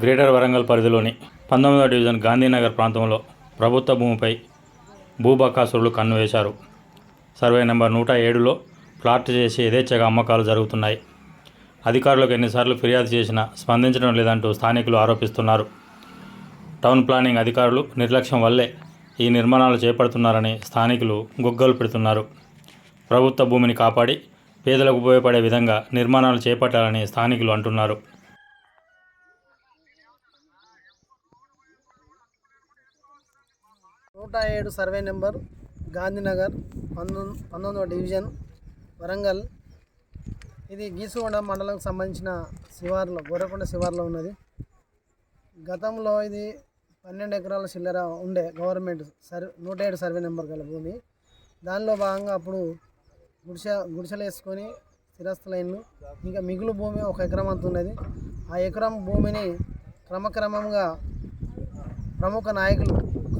Greater Warangal పరిధిలోని పంతొమ్మిదవ division Gandhinagar ప్రాంతంలో ప్రభుత్వ భూమిపై భూబకాసురులు కన్ను వేశారు. సర్వే నెంబర్ నూట ఏడులో ప్లాట్ చేసి యథేచ్ఛగా అమ్మకాలు జరుగుతున్నాయి. అధికారులకు ఎన్నిసార్లు ఫిర్యాదు చేసినా స్పందించడం లేదంటూ స్థానికులు ఆరోపిస్తున్నారు. టౌన్ ప్లానింగ్ అధికారులు నిర్లక్ష్యం వల్లే ఈ నిర్మాణాలు చేపడుతున్నారని స్థానికులు గుగ్గలు పెడుతున్నారు. ప్రభుత్వ భూమిని కాపాడి పేదలకు ఉపయోగపడే విధంగా నిర్మాణాలు చేపట్టాలని స్థానికులు అంటున్నారు. నూట ఏడు సర్వే నెంబర్ గాంధీనగర్ పంతొమ్మిది పంతొమ్మిదవ డివిజన్ వరంగల్. ఇది గీసుగొండ మండలంకి సంబంధించిన శివార్లో గోరకొండ శివార్లో ఉన్నది. గతంలో ఇది పన్నెండు ఎకరాల చిల్లర ఉండే గవర్నమెంట్ సర్వే నూట ఏడు సర్వే నెంబర్ గల భూమి. దానిలో భాగంగా అప్పుడు గుడిసె గుడిసెలు వేసుకొని స్థిరస్థులైన్లు ఇంకా మిగులు భూమి ఒక ఎకరం అంత ఉన్నది. ఆ ఎకరం భూమిని క్రమక్రమంగా ప్రముఖ నాయకులు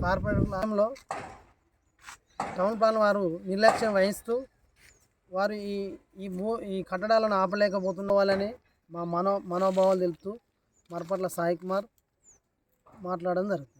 కార్పొరేట్లో టౌన్ ప్లాన్ వారు నిర్లక్ష్యం వహిస్తూ వారు ఈ ఈ భూ ఈ కట్టడాలను ఆపలేకపోతున్న వాళ్ళని మా మనో మనోభావాలు తెలుపుతూ మరపట్ల సాయి కుమార్ మాట్లాడడం జరుగుతుంది.